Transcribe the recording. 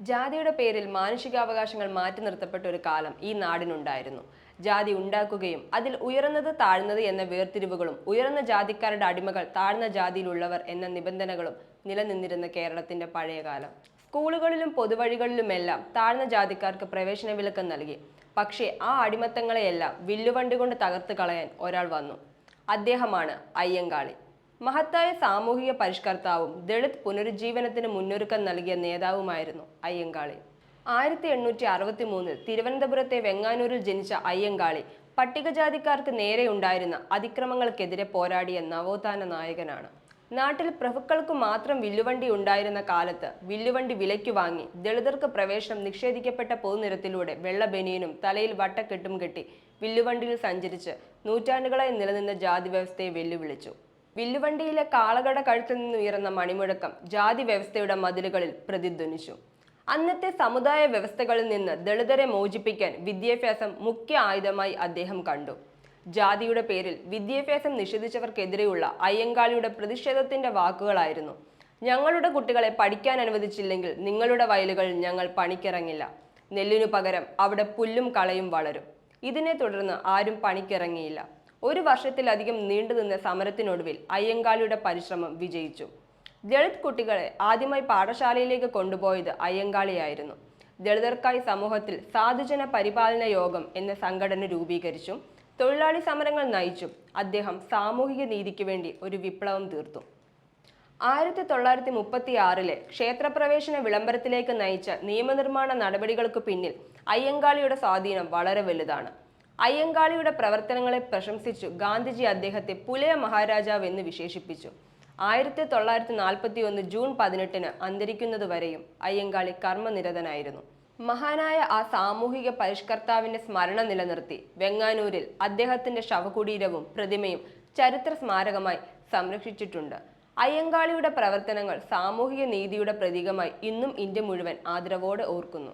ജാതിയുടെ പേരിൽ മാനുഷികാവകാശങ്ങൾ മാറ്റി നിർത്തപ്പെട്ട ഒരു കാലം ഈ നാടിനുണ്ടായിരുന്നു. ജാതി ഉണ്ടാക്കുകയും അതിൽ ഉയർന്നത് താഴ്ന്നത് എന്ന വേർതിരിവുകളും ഉയർന്ന ജാതിക്കാരുടെ അടിമകൾ താഴ്ന്ന ജാതിയിലുള്ളവർ എന്ന നിബന്ധനകളും നിലനിന്നിരുന്ന കേരളത്തിന്റെ പഴയ കാലം. സ്കൂളുകളിലും പൊതുവഴികളിലുമെല്ലാം താഴ്ന്ന ജാതിക്കാർക്ക് പ്രവേശന വിലക്ക് നൽകി. പക്ഷേ ആ അടിമത്തങ്ങളെയെല്ലാം വില്ലുവണ്ടി കൊണ്ട് തകർത്ത് കളയാൻ ഒരാൾ വന്നു. അദ്ദേഹമാണ് അയ്യങ്കാളി. മഹത്തായ സാമൂഹിക പരിഷ്കർത്താവും ദളിത് പുനരുജ്ജീവനത്തിന് മുന്നൊരുക്കം നൽകിയ നേതാവുമായിരുന്നു അയ്യങ്കാളി. ആയിരത്തി എണ്ണൂറ്റി അറുപത്തി മൂന്നിൽ തിരുവനന്തപുരത്തെ വെങ്ങാനൂരിൽ ജനിച്ച അയ്യങ്കാളി പട്ടികജാതിക്കാർക്ക് നേരെയുണ്ടായിരുന്ന അതിക്രമങ്ങൾക്കെതിരെ പോരാടിയ നവോത്ഥാന നായകനാണ്. നാട്ടിൽ പ്രഭുക്കൾക്ക് മാത്രം വില്ലുവണ്ടി ഉണ്ടായിരുന്ന കാലത്ത് വില്ലുവണ്ടി വിലയ്ക്ക് വാങ്ങി ദളിതർക്ക് പ്രവേശനം നിഷേധിക്കപ്പെട്ട പൊതുനിരത്തിലൂടെ വെള്ള ബനിയനും തലയിൽ വട്ടക്കെട്ടും കെട്ടി വില്ലുവണ്ടിയിൽ സഞ്ചരിച്ച് നൂറ്റാണ്ടുകളായി നിലനിന്ന ജാതി വ്യവസ്ഥയെ വെല്ലുവിളിച്ചു. വില്ലുവണ്ടിയിലെ കാളകട കഴുത്തിൽ നിന്നുയർന്ന മണിമുഴക്കം ജാതി വ്യവസ്ഥയുടെ മതിലുകളിൽ പ്രതിധ്വനിച്ചു. അന്നത്തെ സമുദായ വ്യവസ്ഥകളിൽ നിന്ന് ദളിതരെ മോചിപ്പിക്കാൻ വിദ്യാഭ്യാസം മുഖ്യ ആയുധമായി അദ്ദേഹം കണ്ടു. ജാതിയുടെ പേരിൽ വിദ്യാഭ്യാസം നിഷേധിച്ചവർക്കെതിരെയുള്ള അയ്യങ്കാളിയുടെ പ്രതിഷേധത്തിന്റെ വാക്കുകളായിരുന്നു. ഞങ്ങളുടെ കുട്ടികളെ പഠിക്കാൻ അനുവദിച്ചില്ലെങ്കിൽ നിങ്ങളുടെ വയലുകൾ ഞങ്ങൾ പണിക്കിറങ്ങില്ല. നെല്ലിനു പകരം അവിടെ പുല്ലും കളയും വളരും. ഇതിനെ തുടർന്ന് ആരും പണിക്കിറങ്ങിയില്ല. ഒരു വർഷത്തിലധികം നീണ്ടുനിന്ന സമരത്തിനൊടുവിൽ അയ്യങ്കാളിയുടെ പരിശ്രമം വിജയിച്ചു. ദളിത് കുട്ടികളെ ആദ്യമായി പാഠശാലയിലേക്ക് കൊണ്ടുപോയത് അയ്യങ്കാളിയായിരുന്നു. ദളിതർക്കായി സമൂഹത്തിൽ സാധുജന പരിപാലന യോഗം എന്ന സംഘടന രൂപീകരിച്ചു. തൊഴിലാളി സമരങ്ങൾ നയിച്ചു. അദ്ദേഹം സാമൂഹിക നീതിക്ക് വേണ്ടി ഒരു വിപ്ലവം തീർത്തു. ആയിരത്തി തൊള്ളായിരത്തി മുപ്പത്തി ആറിലെ ക്ഷേത്രപ്രവേശന വിളംബരത്തിലേക്ക് നയിച്ച നിയമനിർമ്മാണ നടപടികൾക്ക് പിന്നിൽ അയ്യങ്കാളിയുടെ സ്വാധീനം വളരെ വലുതാണ്. അയ്യങ്കാളിയുടെ പ്രവർത്തനങ്ങളെ പ്രശംസിച്ചു ഗാന്ധിജി അദ്ദേഹത്തെ പുലയ മഹാരാജാവ് എന്ന് വിശേഷിപ്പിച്ചു. ആയിരത്തി തൊള്ളായിരത്തി നാൽപ്പത്തി ഒന്ന് ജൂൺ പതിനെട്ടിന് അന്തരിക്കുന്നതുവരെയും അയ്യങ്കാളി കർമ്മനിരതനായിരുന്നു. മഹാനായ ആ സാമൂഹിക പരിഷ്കർത്താവിന്റെ സ്മരണ നിലനിർത്തി വെങ്ങാനൂരിൽ അദ്ദേഹത്തിന്റെ ശവകുടീരവും പ്രതിമയും ചരിത്ര സ്മാരകമായി സംരക്ഷിച്ചിട്ടുണ്ട്. അയ്യങ്കാളിയുടെ പ്രവർത്തനങ്ങൾ സാമൂഹിക നീതിയുടെ പ്രതീകമായി ഇന്നും ഇന്ത്യ മുഴുവൻ ആദരവോടെ ഓർക്കുന്നു.